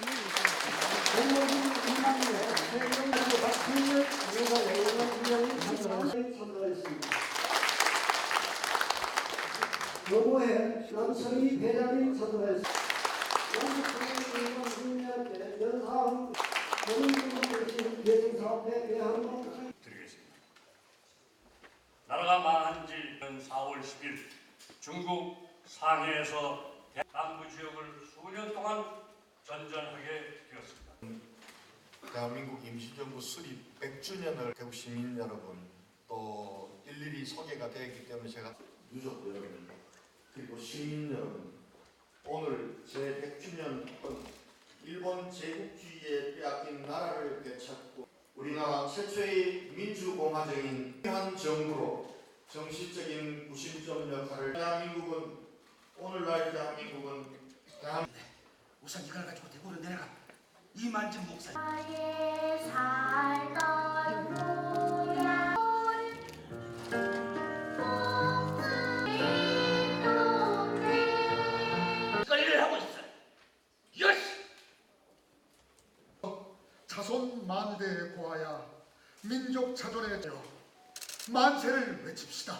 공무원 2만 명, 세종에서 박근혜 의사 외연한 분량이 선정했습니다. 여보에 남성이 대한 드리겠습니다. 나라가 망한 지 4월 10일 중국 상해에서 남부 지역을 수년 전전하게 되었습니다. 대한민국 임시정부 수립 100주년을 대구 시민 여러분 또 일일이 소개가 되었기 때문에 제가 유족 여러분 그리고 시민 여러분 오늘 제 100주년 일본 제국주의에 빼앗긴 나라를 되찾고 우리나라 최초의 민주공화정인 한 정부로 정신적인 구심점 역할을 대한민국은 오늘날 대한민국은 대한 우선 이걸 가지고 대구로 내려가. 이만진 목사 나의 살던 고향 목숨이 동네 이걸 하고 있어 여시 자손 만대에 고하야 민족 자존에 되어 만세를 외칩시다.